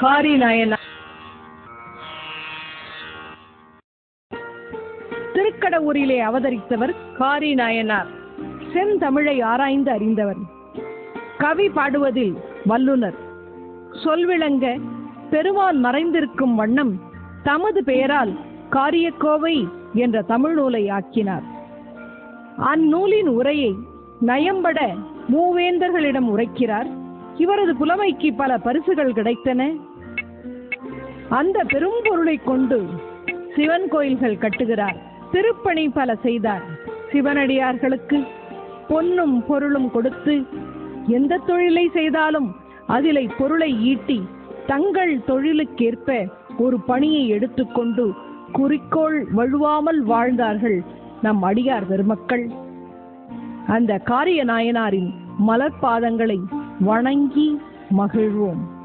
காரி நாயனார் திருக்கடவுரிலே அவதரித்தவர் காரி நாயனார். செந்தமிழை ஆராய்ந்து அறிந்தவர். கவி பாடுவதில் வல்லுனர் சொல்விளங்க பெருமான் மறைந்திருக்கும் வண்ணம் தமது பெயரால் காரியக்கோவை என்ற தமிழ் நூலை ஆக்கினார். அந்நூலின் உரையை நயம்பட மூவேந்தர்களிடம் உரைக்கிறார் இவரது புலமைக்கு பல பரிசுகள் கிடைத்தன. அந்த பெரும் பொருளை கொண்டு சிவன் கோயில்கள் கட்டுகிறார். திருப்பணி பல செய்தார். சிவனடியார்களுக்கு பொன்னும் பொருளும் கொடுத்து எந்த தொழிலை செய்தாலும் அதிலை பொருளை ஈட்டி தங்கள் தொழிலுக்கேற்ப ஒரு பணியை எடுத்துக்கொண்டு குறிக்கோள் வழுவாமல் வாழ்ந்தார்கள் நம் அடியார் பெருமக்கள். அந்த காரிய நாயனாரின் மலர்பாதங்களை Warnangi Mahir Room.